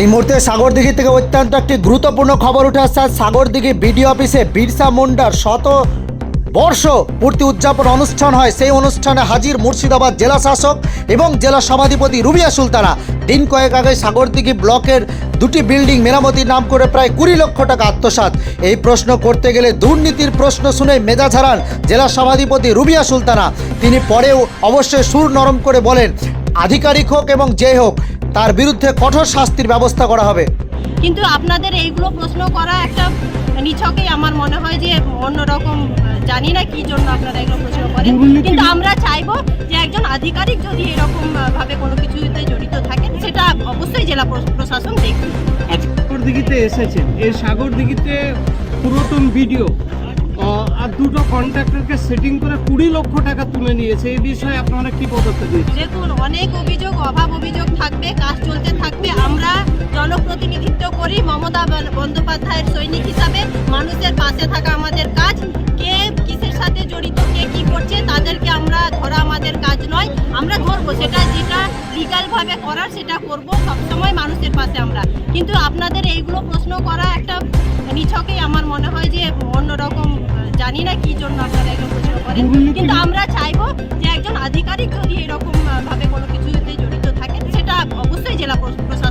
এই মুহূর্তে সাগরদিঘি থেকে অত্যন্ত একটি গুরুত্বপূর্ণ খবর উঠে আসছে। সাগরদিঘি বিডিও অফিসে বিরসা মুন্ডার শত বর্ষ পূর্তি উদযাপন অনুষ্ঠান হয়। সেই অনুষ্ঠানে হাজির মুর্শিদাবাদ জেলা শাসক এবং জেলা সভাধিপতি রুবিয়া সুলতানা। দিন কয়েক আগে সাগরদিঘি ব্লকের দুটি বিল্ডিং মেরামতির নাম করে প্রায় কুড়ি লক্ষ টাকা আত্মসাৎ। এই প্রশ্ন করতে গেলে দুর্নীতির প্রশ্ন শুনে মেজাজ হারান জেলা সভাধিপতি রুবিয়া সুলতানা। তিনি পরেও অবশ্যই সুর নরম করে বলেন আধিকারিক হোক এবং যে হোক তার বিরুদ্ধে কঠোর শাস্তির ব্যবস্থা করা হবে। কিন্তু আপনাদের এইগুলো প্রশ্ন করা একটা নিছকেই আমার মনে হয় যে অন্যরকম জানি না কি জন্য আপনারা এগুলো প্রশ্ন করেন। কিন্তু আমরা চাইব যে একজন আধিকারিক যদি এরকম ভাবে কোনো কিছুতে জড়িত থাকেন সেটা অবশ্যই জেলা প্র- প্রশাসন দেখবে। সাগর দিঘিতে এসেছেন। এই সাগর দিঘিতে পুরাতন ভিডিও আর দুটো কন্ট্রাক্টরকে সেটিং করে কুড়ি লক্ষ টাকা তুলে নিয়েছে। এই বিষয়ে আপনারা কি পদক্ষেপ দিয়েছেন দেখুন, অনেক অভিযোগ, অভাব অভিযোগ থাকবে, কাজ চলতে থাকবে। আমরা জনপ্রতিনিধিত্ব করি মমতা বন্দ- বন্দ্যোপাধ্যায়ের সৈনিক হিসাবে। মানুষের পাশে থাকা আমাদের কাজ। কে কিসের সাথে জড়িত, কে কি করছে, তাদেরকে আমরা ধরা আমাদের কাজ নয়। আমরা ধরবো, সেটা যেটা লিগাল ভাবে করার, সেটা করব। সবসময় মানুষের পাশে আমরা। কিন্তু আপনাদের এইগুলো দুর্নীতি- কিন্তু আমরা চাইব যে একজন আধিকারিক যদি এরকম ভাবে কোনো কিছুতে জড়িত থাকেন সেটা অবশ্যই জেলা প্রশাসন